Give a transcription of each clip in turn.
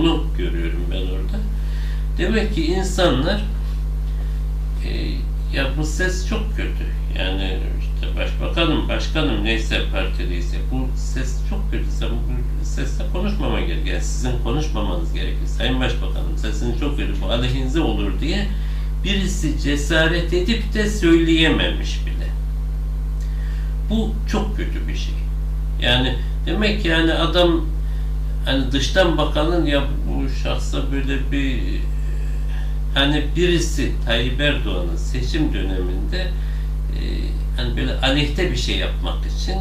Onu görüyorum ben orada. Demek ki insanlar e, ya bu ses çok kötü. Yani işte başbakanım, başkanım neyse partiliyse bu ses çok kötü. Sen bu sesle konuşmama gerekir. Yani sizin konuşmamanız gerekir. Sayın Başbakanım sesiniz çok kötü. Bu aleyhinize olur diye birisi cesaret edip de söyleyememiş bile. Bu çok kötü bir şey. Yani demek yani adam hani dıştan bakanın ya bu şahsa böyle bir hani birisi Tayyip Erdoğan'ın seçim döneminde e, hani böyle aleyhte bir şey yapmak için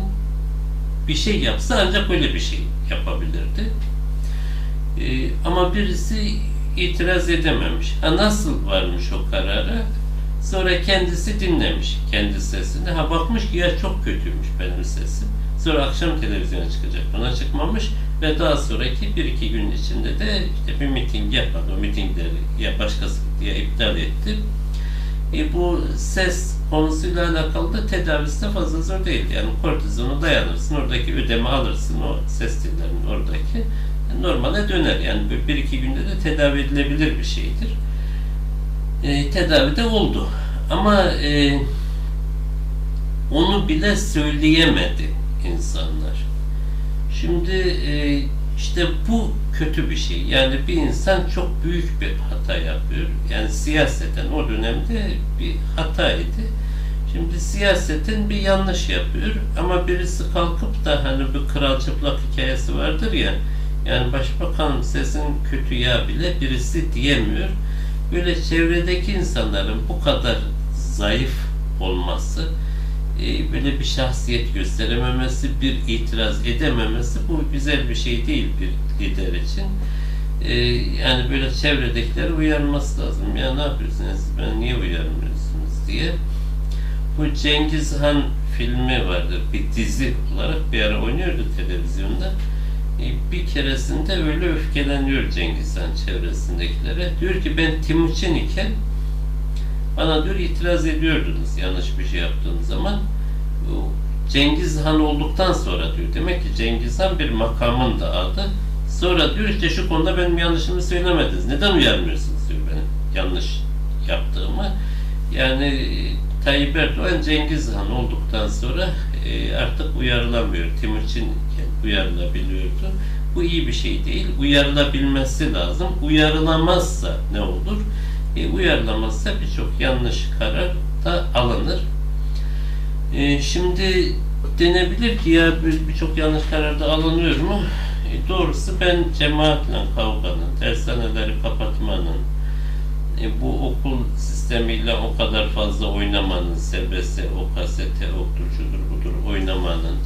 bir şey yapsa ancak öyle bir şey yapabilirdi. E, ama birisi itiraz edememiş. Ha nasıl varmış o karara? Sonra kendisi dinlemiş kendi sesini. Ha bakmış ki ya çok kötüymüş benim sesim. Sonra akşam televizyona çıkacak. Buna çıkmamış ve daha sonraki bir iki gün içinde de işte bir miting yapmadı. O mitingleri ya başkası diye iptal etti. E, bu ses konusuyla alakalı da tedavisi de fazla zor değil. Yani kortizonu dayanırsın, oradaki ödemi alırsın o ses tellerinin oradaki. normale döner. Yani bir iki günde de tedavi edilebilir bir şeydir. E, tedavi de oldu. Ama e, onu bile söyleyemedi insanlar. Şimdi e, işte bu kötü bir şey. Yani bir insan çok büyük bir hata yapıyor. Yani siyaseten o dönemde bir hataydı. Şimdi siyasetin bir yanlış yapıyor ama birisi kalkıp da hani bir kral çıplak hikayesi vardır ya yani başbakan sesin kötü ya bile birisi diyemiyor. Böyle çevredeki insanların bu kadar zayıf olması e, böyle bir şahsiyet gösterememesi, bir itiraz edememesi bu güzel bir şey değil bir lider için. E, yani böyle çevredekiler uyarması lazım. Ya ne yapıyorsunuz? Ben niye uyarmıyorsunuz diye. Bu Cengiz Han filmi vardı. Bir dizi olarak bir ara oynuyordu televizyonda. E, bir keresinde öyle öfkeleniyor Cengiz Han çevresindekilere. Diyor ki ben Timuçin iken bana diyor itiraz ediyordunuz yanlış bir şey yaptığım zaman. Cengiz Han olduktan sonra diyor. Demek ki Cengiz Han bir makamın da adı. Sonra diyor işte şu konuda benim yanlışımı söylemediniz. Neden uyarmıyorsunuz diyor benim yanlış yaptığımı. Yani Tayyip Erdoğan Cengiz Han olduktan sonra e, artık uyarılamıyor. Timuçin uyarılabiliyordu. Bu iyi bir şey değil. Uyarılabilmesi lazım. Uyarılamazsa ne olur? E, uyarılamazsa birçok yanlış karar da alınır. E, şimdi denebilir ki ya birçok yanlış karar da alınıyor mu? E, doğrusu ben cemaatle kavganın, dershaneleri kapatmanın, e, bu okul sistemiyle o kadar fazla oynamanın, sebese, o kasete, oktur, şudur, budur oynamanın,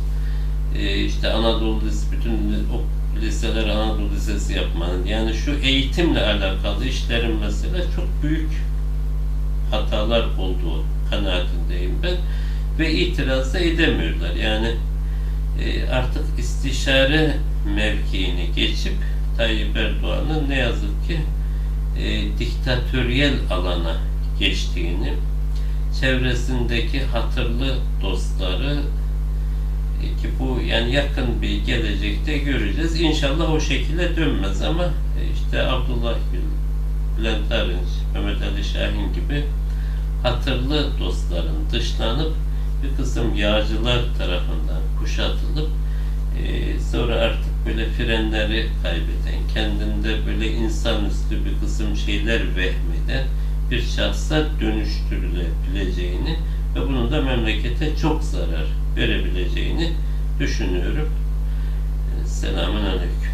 e, işte Anadolu bütün o liseler Anadolu Lisesi yapmanın, yani şu eğitimle alakalı işlerin mesela çok büyük hatalar olduğu kanaatindeyim ben ve itiraz da edemiyorlar. Yani e, artık istişare mevkiini geçip Tayyip Erdoğan'ın ne yazık ki e, diktatöryel alana geçtiğini, çevresindeki hatırlı dostları ki bu yani yakın bir gelecekte göreceğiz. İnşallah o şekilde dönmez ama e, işte Abdullah Gül, Bülent Arınç, Mehmet Ali Şahin gibi hatırlı dostların dışlanıp bir kısım yağcılar tarafından kuşatılıp e, sonra artık böyle frenleri kaybeden, kendinde böyle insanüstü bir kısım şeyler vehmeden bir şahsa dönüştürülebileceğini ve bunun da memlekete çok zarar verebileceğini düşünüyorum. Selamun Aleyküm.